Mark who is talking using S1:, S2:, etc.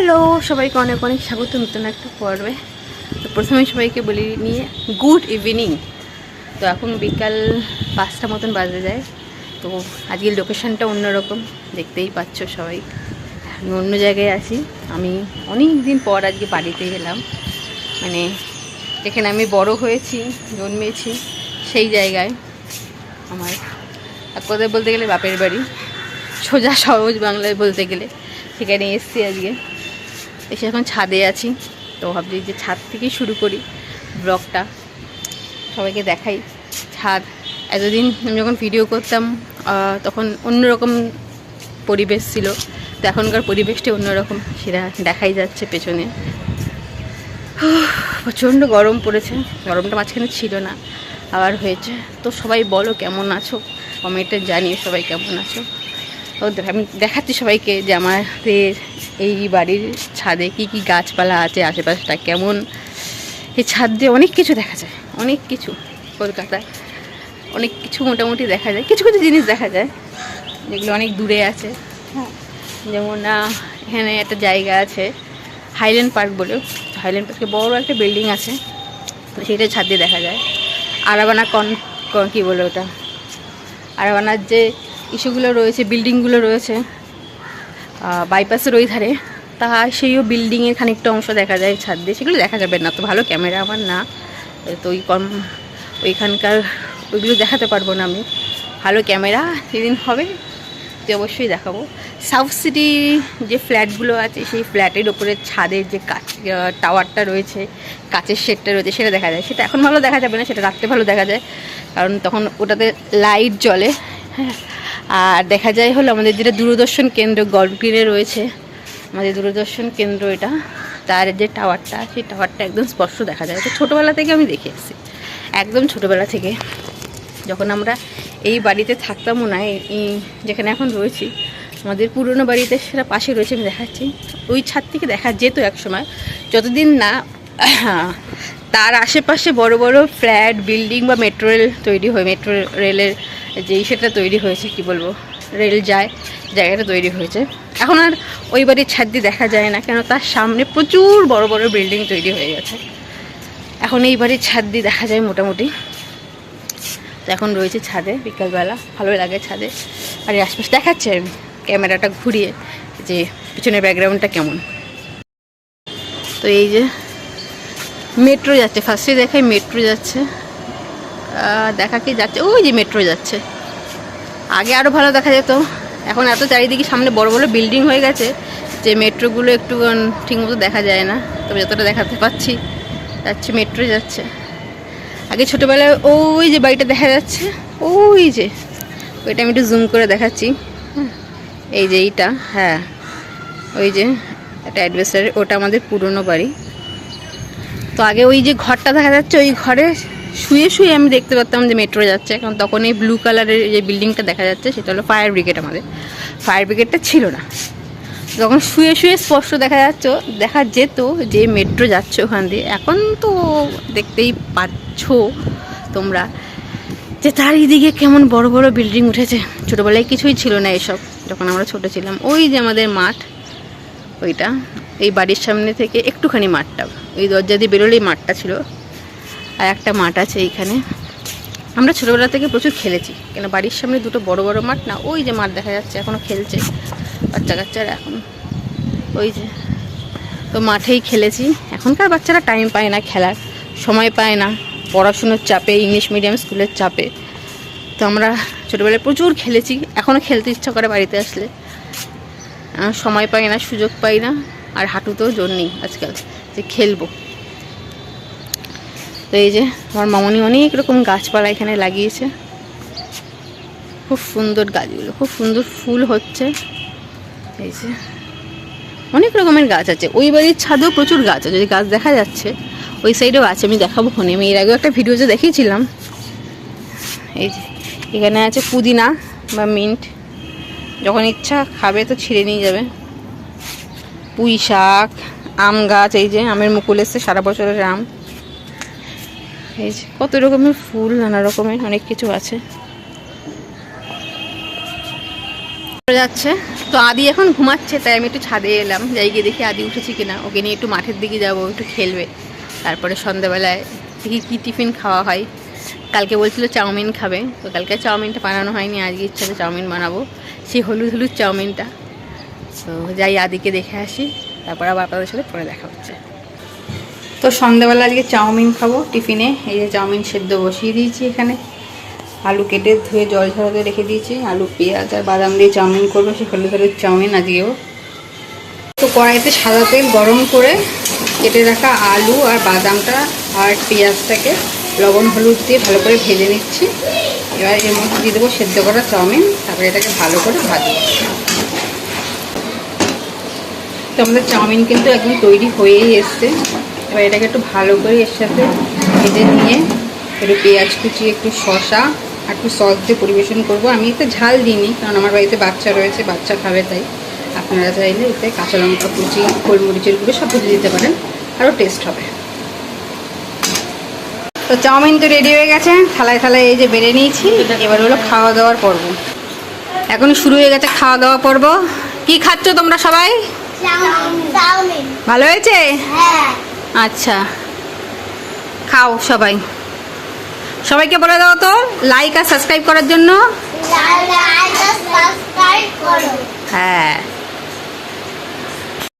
S1: Hello, সবাইকে অনেক অনেক স্বাগত নতুন একটা পর্বে। তো প্রথমে সবাইকে বলি নিয়ে গুড ইভিনিং। তো এখন বিকাল পাঁচটা মতন বাজে যায়। তো আজকের লোকেশনটা অন্যরকম, দেখতেই পাচ্ছ সবাই। আমি অন্য জায়গায় আছি। আমি অনেক দিন পর আজকে বাড়িতে এলাম। মানে যেখানে আমি বড় হয়েছি, জন্মেছি, সেই জায়গায় আমার। এক কথায় বলতে গেলে বাপের বাড়ি। সোজা সহজ বাংলায় বলতে গেলে। সেখানে এসছি আজকে। এসে এখন ছাদে আছি। তো ভাবছি যে ছাদ থেকেই শুরু করি ব্লগটা। সবাইকে দেখাই ছাদ। এতদিন আমি যখন ভিডিও করতাম তখন অন্যরকম পরিবেশ ছিল। তো এখনকার পরিবেশটা অন্যরকম। সেটা দেখাই যাচ্ছে পেছনে। প্রচণ্ড গরম পড়েছে। গরমটা মাঝখানে ছিল না, আবার হয়েছে। তো সবাই বলো কেমন আছো? কমেন্টে জানিয়ে সবাই কেমন আছো? তো আমি দেখাচ্ছি সবাইকে যে আমাদের এই বাড়ির ছাদে কি কি গাছপালা আছে আশেপাশটা কেমন? এই ছাদ দিয়ে অনেক কিছু দেখা যায় অনেক কিছু কলকাতায়। অনেক কিছু মোটামুটি দেখা যায় কিছু কিছু জিনিস দেখা যায় যেগুলো অনেক দূরে আছে। হ্যাঁ। যেমন এখানে একটা জায়গা আছে হাইল্যান্ড পার্ক বলেও হাইল্যান্ড পার্কে বড় একটা বিল্ডিং আছে তো সেটা ছাদ দিয়ে দেখা যায়। আরাবানা কন কন- কী বলে ওটা? আরাবানার যে ইস্যুগুলো রয়েছে বিল্ডিংগুলো রয়েছে বাইপাসের ওই ধারে তা সেইও বিল্ডিংয়ের খানিকটা অংশ দেখা যায় ছাদ দিয়ে। সেগুলো দেখা যাবে না, তো ভালো ক্যামেরা আমার না। তো ওই কম ওইখানকার ওইগুলো দেখাতে পারব না আমি। ভালো ক্যামেরা সেদিন হবে। তো অবশ্যই দেখাবো। সাউথ সিটি যে ফ্ল্যাটগুলো আছে, সেই ফ্ল্যাটের ওপরে ছাদের যে কাচ টাওয়ারটা রয়েছে, কাচের শেডটা রয়েছে, সেটা দেখা যায়। সেটা এখন ভালো দেখা যাবে না, সেটা রাত্রে ভালো দেখা যায়। কারণ তখন ওটাতে লাইট জ্বলে। হ্যাঁ। আর দেখা যায় হলো আমাদের যেটা দূরদর্শন কেন্দ্র গল্ফ গ্রিনে রয়েছে আমাদের দূরদর্শন কেন্দ্র এটা। তার যে টাওয়ারটা, সেই টাওয়ারটা একদম স্পষ্ট দেখা যায়। তো ছোটোবেলা থেকে আমি দেখে এসেছি। একদম ছোটোবেলা থেকে। যখন আমরা এই বাড়িতে থাকতামও না যেখানে এখন রয়েছি, আমাদের পুরনো বাড়িতে সেটা পাশে রয়েছে, আমি দেখাচ্ছি। ওই ছাদ থেকে দেখা যেত এক সময়, যতদিন না তার আশেপাশে বড় বড় ফ্ল্যাট, বিল্ডিং বা মেট্রো রেল তৈরি হয়, মেট্রো রেলের যেই সেটা তৈরি হয়েছে, কি বলব, রেল যায়, জায়গাটা তৈরি হয়েছে। এখন আর ওই বাড়ির ছাদ দিয়ে দেখা যায় না, কেন তার সামনে প্রচুর বড় বড় বিল্ডিং তৈরি হয়ে গেছে। এখন এই বাড়ির ছাদ দিয়ে দেখা যায় মোটামুটি। তো এখন রয়েছে ছাদে, বিকালবেলা ভালো লাগে ছাদে। আর এই আশপাশ দেখাচ্ছে আমি ক্যামেরাটা ঘুরিয়ে যে পিছনের ব্যাকগ্রাউন্ডটা কেমন। তো এই যে মেট্রো যাচ্ছে ফার্স্টে দেখাই মেট্রো যাচ্ছে। দেখা কি যাচ্ছে? ওই যে মেট্রো যাচ্ছে। আগে আরও ভালো দেখা যেত। এখন এত চারিদিকে সামনে বড় বড় বিল্ডিং হয়ে গেছে যে মেট্রোগুলো একটু ঠিকমতো দেখা যায় না। তবে যতটা দেখাতে পাচ্ছি, যাচ্ছে মেট্রো যাচ্ছে। আগে ছোটোবেলায় ওই যে বাড়িটা দেখা যাচ্ছে, ওই যে, ওইটা আমি একটু জুম করে দেখাচ্ছি। এই যে এইটা হ্যাঁ ওই যে একটা অ্যাডভেস্টারের ওটা আমাদের পুরনো বাড়ি। তো আগে ওই যে ঘরটা দেখা যাচ্ছে, ওই ঘরে শুয়ে শুয়ে আমি দেখতে পারতাম যে মেট্রো যাচ্ছে। কারণ তখন এই ব্লু কালারের যে বিল্ডিংটা দেখা যাচ্ছে, সেটা হলো ফায়ার ব্রিগেড আমাদের। ফায়ার ব্রিগেডটা ছিল না। তখন শুয়ে শুয়ে স্পষ্ট দেখা যাচ্ছ, দেখা যেত যে মেট্রো যাচ্ছে ওখান দিয়ে। এখন তো দেখতেই পাচ্ছ তোমরা যে তার চারিদিকে কেমন বড় বড় বিল্ডিং উঠেছে। ছোটোবেলায় কিছুই ছিল না এসব, যখন আমরা ছোট ছিলাম। ওই যে আমাদের মাঠ, ওইটা। এই বাড়ির সামনে থেকে একটুখানি মাঠটা। ওই দরজা দিয়ে বেরোলেই মাঠটা ছিল। আর একটা মাঠ আছে এইখানে। আমরা ছোটোবেলা থেকে প্রচুর খেলেছি, কেন বাড়ির সামনে দুটো বড় বড় মাঠ না, ওই যে মাঠ দেখা যাচ্ছে এখনও খেলছে বাচ্চা কাচ্চারা এখন। ওই যে, তো মাঠেই খেলেছি। এখনকার বাচ্চারা টাইম পায় না খেলার, সময় পায় না, পড়াশুনোর চাপে ইংলিশ মিডিয়াম স্কুলের চাপে। তো আমরা ছোটোবেলায় প্রচুর খেলেছি এখনও খেলতে ইচ্ছা করে বাড়িতে আসলে। সময় পাই না, সুযোগ পাই না, আর হাঁটুতেও জোর নেই আজকাল যে খেলব। তো এই যে আমার মামনি অনেক রকম গাছপালা এখানে লাগিয়েছে। খুব সুন্দর গাছগুলো, খুব সুন্দর ফুল হচ্ছে। এই যে অনেক রকমের গাছ আছে। ওই বাড়ির ছাদেও প্রচুর গাছ আছে। যে গাছ দেখা যাচ্ছে, ওই সাইডেও আছে, আমি দেখাবো ফোনে আমি এর আগেও একটা ভিডিওতে দেখিয়েছিলাম। এই যে এখানে আছে পুদিনা বা মিন্ট। যখন ইচ্ছা খাবে তো ছিঁড়ে নিয়ে যাবে। পুঁই শাক, আম গাছ, এই যে আমের মুকুল এসছে সারা বছরের আম। এই যে কত রকমের ফুল, নানা রকমের অনেক কিছু আছে। যাচ্ছে। তো আদি এখন ঘুমাচ্ছে, তাই আমি একটু ছাদে এলাম। যাই গিয়ে দেখি আদি উঠেছি কিনা। ওকে নিয়ে একটু মাঠের দিকে যাব, একটু খেলবে। তারপরে সন্ধ্যাবেলায় দেখি কী টিফিন খাওয়া হয়। কালকে বলছিল চাউমিন খাবে। তো কালকে চাউমিনটা বানানো হয়নি। আজকে ইচ্ছাতে চাউমিন বানাবো। সেই হলুদ হলুদ চাউমিনটা। তো যাই আদিকে দেখে আসি। তারপর আবার আপনাদের সাথে পরে দেখা হচ্ছে। তো সন্ধ্যাবেলা আজকে চাউমিন খাব টিফিনে। এই যে চাউমিন সেদ্ধ বসিয়ে দিয়েছি এখানে। আলু কেটে ধুয়ে জল ঝরাতে রেখে দিয়েছি। আলু, পেঁয়াজ আর বাদাম দিয়ে চাউমিন করব, সে হলুদ হলুদ চাউমিন আজকেও। তো কড়াইতে সাদা তেল গরম করে কেটে রাখা আলু আর বাদামটা আর পেঁয়াজটাকে লবণ হলুদ দিয়ে ভালো করে ভেজে নিচ্ছি। এবার এর মধ্যে দিয়ে দেবো সেদ্ধ করা চাউমিন, তারপরে এটাকে ভালো করে ভাজবো। তো আমাদের চাউমিন কিন্তু একদম তৈরি হয়েই এসছে। এবার এটাকে একটু ভালো করে এর সাথে ভেজে নিয়ে একটু পেঁয়াজ কুচি একটু শশা আর একটু সস দিয়ে পরিবেশন করব। আমি এতে ঝাল দিইনি কারণ আমার বাড়িতে বাচ্চা রয়েছে বাচ্চা খাবে তাই। আপনারা চাইলে এতে কাঁচা লঙ্কা কুচি গোলমরিচের গুঁড়ো সব ভেজে দিতে পারেন আরও টেস্ট হবে। তো চাউমিন তো রেডি হয়ে গেছে থালায় থালায় এই যে বেড়ে নিয়েছি এবার হলো খাওয়া দাওয়ার পর্ব। এখন শুরু হয়ে গেছে খাওয়া দাওয়া পর্ব। কি খাচ্ছ তোমরা সবাই? ভালো হয়েছে?
S2: হ্যাঁ।
S1: আচ্ছা। খাও সবাই। সবাইকে বলে দাও তো লাইক আর সাবস্ক্রাইব করার জন্য। হ্যাঁ।